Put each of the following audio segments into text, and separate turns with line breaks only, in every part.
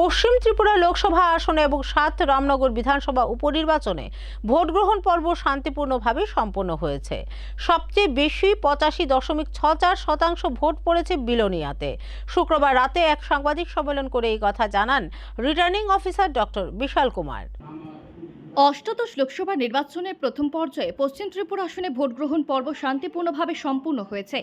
পশ্চিম ত্রিপুরা লোকসভা আসনে এবং সাত রামনগর বিধানসভা উপনির্বাচনে ভোট গ্রহণ পর্ব শান্তিপূর্ণভাবে সম্পন্ন হয়েছে। সবচেয়ে বেশি পঁচাশি দশমিক ছ চার শতাংশ ভোট পড়েছে বিলোনিয়াতে। শুক্রবার রাতে এক সাংবাদিক সম্মেলন করে এই কথা জানান returning officer doctor Vishal Kumar.
অষ্টাদশ লোকসভা নির্বাচনের প্রথম পর্যায়ে পশ্চিম ত্রিপুরা আসনে ভোট গ্রহণ পর্ব শান্তিপূর্ণভাবে সম্পূর্ণ হয়েছে।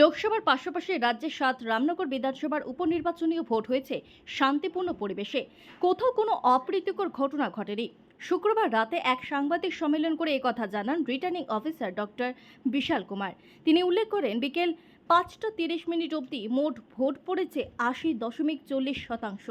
লোকসভার পাশাপাশি রাজ্যের সাত রামনগর বিধানসভার উপনির্বাচনীয় ভোট হয়েছে শান্তিপূর্ণ পরিবেশে। কোথাও কোনো অপ্রীতিকর ঘটনা ঘটেনি। শুক্রবার রাতে এক সাংবাদিক সম্মেলন করে কথা জানান returning officer doctor Vishal Kumar. তিনি উল্লেখ করেন, বিকেল পাঁচটা তিরিশ মিনিট অবধি মোট ভোট পড়েছে আশি দশমিক চল্লিশ শতাংশ।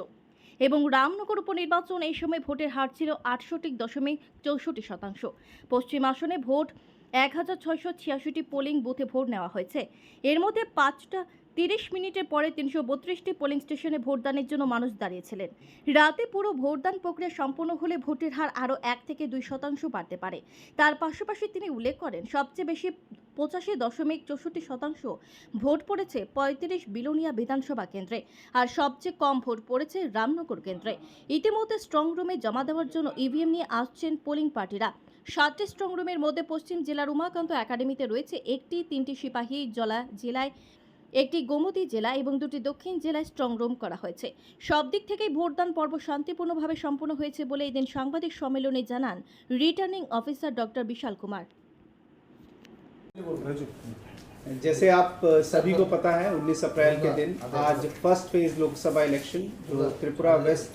এবং রামনগর উপনির্বাচন এই সময় ভোটের হার ছিল আটষট্টি দশমিক চৌষট্টি শতাংশ। পশ্চিম আসনে ভোট এক হাজার ছয়শো ছিয়াশিটি পোলিং বুথে ভোট নেওয়া হয়েছে। এর মধ্যে পাঁচটা তিরিশ মিনিটের পরে তিনশো বত্রিশটি পোলিং স্টেশনে ভোটদানের জন্য মানুষ দাঁড়িয়েছিলেন। রাতে পুরো ভোটদান প্রক্রিয়া সম্পন্ন হলে ভোটের হার আরও এক থেকে দুই শতাংশ বাড়তে পারে। তার পাশাপাশি তিনি উল্লেখ করেন, সবচেয়ে বেশি পঁচাশি দশমিক চৌষট্টি শতাংশ ভোট পড়েছে পঁয়ত্রিশ বিলোনিয়া বিধানসভা কেন্দ্রে আর সবচেয়ে কম ভোট পড়েছে রামনগর কেন্দ্রে। ইতিমধ্যে স্ট্রং রুমে জমা দেওয়ার জন্য ইভিএম নিয়ে আসছেন পোলিং পার্টিরা। সাতটি স্ট্রং রুমের মধ্যে পশ্চিম জেলার উমাকান্ত একাডেমিতে রয়েছে একটি, তিনটি সিপাহী জলা জেলায় একটি গোমতী জেলা এবং দুটি দক্ষিণ জেলায় স্ট্রং রুম করা হয়েছে সব দিক থেকেই ভোটদান পর্ব শান্তিপূর্ণভাবে সম্পন্ন হয়েছে বলে এদিন সাংবাদিক সম্মেলনে জানান returning officer doctor Vishal Kumar
जैसे आप अ, सभी को पता है 19 अप्रैल के दिन आज फर्स्ट फेज लोकसभा इलेक्शन जो त्रिपुरा वेस्ट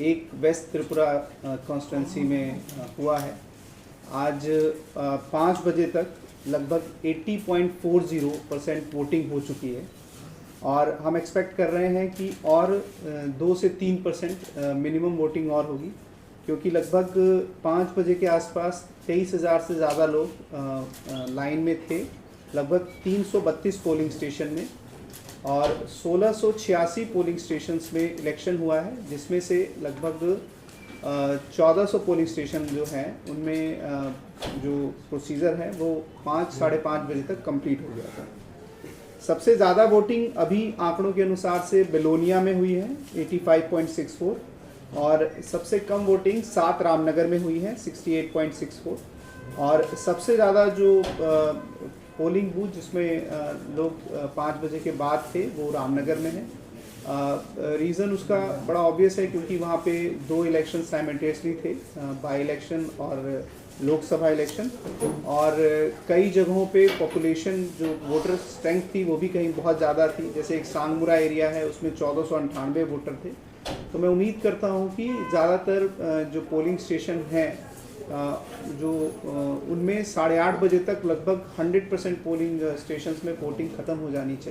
एक वेस्ट त्रिपुरा कॉन्स्टिट्यूंसी में अ, हुआ है आज अ, पाँच बजे तक लगभग 80.40 परसेंट वोटिंग हो चुकी है। और हम एक्सपेक्ट कर रहे हैं कि और दो से तीन परसेंट मिनिमम वोटिंग और होगी, क्योंकि लगभग पाँच बजे के आसपास तेईस हज़ार से ज़्यादा लोग लाइन में थे, लगभग 332 पोलिंग स्टेशन में और 1686 पोलिंग स्टेशंस में इलेक्शन हुआ है, जिसमें से लगभग चौदह सौ पोलिंग स्टेशन जो हैं, उनमें जो प्रोसीजर है, वो पाँच, साढ़े पाँच बजे तक कंप्लीट हो गया था। सबसे ज़्यादा वोटिंग अभी आंकड़ों के अनुसार से बेलोनिया में हुई है 85.64 और सबसे कम वोटिंग सात रामनगर में हुई है 68.64 और सबसे ज़्यादा जो पोलिंग बूथ जिसमें लोग पाँच बजे के बाद थे, वो रामनगर में है। रीज़न उसका बड़ा ऑब्वियस है क्योंकि वहाँ पे दो इलेक्शन साइमल्टेनियसली थे बाई इलेक्शन और लोकसभा इलेक्शन और कई जगहों पे पॉपुलेशन जो वोटर स्ट्रेंथ थी वो भी कहीं बहुत ज़्यादा थी। जैसे एक सांगमुरा एरिया है, उसमें चौदह सौ अंठानवे वोटर थे। तो मैं उम्मीद करता हूँ कि ज़्यादातर जो पोलिंग स्टेशन हैं जो उनमें साढ़े आठ बजे तक लगभग 100 परसेंट पोलिंग स्टेशन में वोटिंग ख़त्म हो जानी चाहिए।